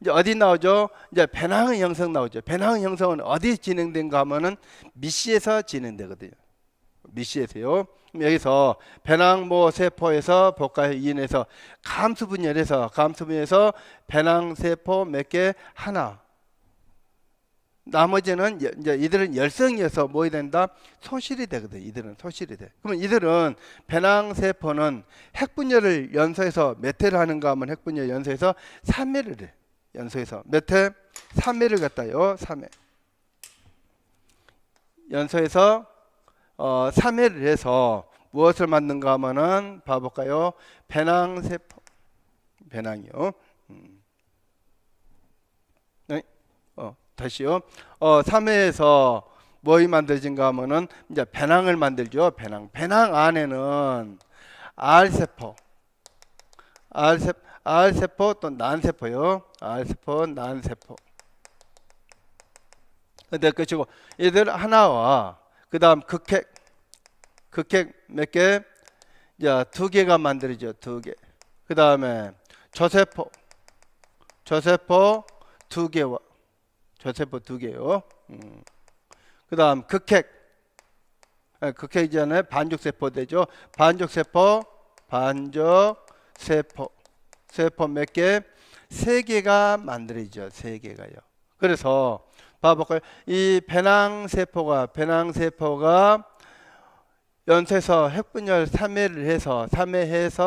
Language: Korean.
이제 어디 나오죠? 이제 배낭의 형성 나오죠. 배낭의 형성은 어디 진행된가 하면은 미시에서 진행되거든요. 미시에서요. 여기서 배낭모 세포에서 복가에 인해서 감수 분열에서 감수 분열에서 배낭 세포 몇 개 하나. 나머지는 여- 이제 이들은 열성이어서 뭐 된다? 소실이 되거든. 이들은 소실이 돼. 그러면 이들은 배낭 세포는 핵분열을 연소해서 몇 회를 하는가 하면 핵분열 연소해서 3회를 해. 연소해서 몇 회? 3회를 갖다요. 3회. 연소해서 어, 3회를 해서 무엇을 만든가 하면은 봐볼까요? 배낭 세포. 배낭이요. 음. 네. 어, 다시요. 어, 3회에서 뭐이 만들어진가 하면은 이제 배낭을 만들죠. 배낭. 배낭 안에는 알세포, 알세포, 알세포 또 난세포요. 알세포, 난세포. 근데 그치고 얘들 하나와 그 다음 극핵, 극핵 몇 개? 자, 두 개가 만들어져. 두 개. 그 다음에 저세포, 저세포 두 개와 저세포 두 개요. 음. 그 다음 극핵, 아, 극핵이잖아요. 반죽세포 되죠. 반죽세포, 반죽세포, 세포 몇 개? 세 개가 만들어지죠. 세 개가요. 그래서 봐볼까요? 이 배낭 세포가 배낭 세포가 연쇄서 핵분열 3회를 해서 3회 해서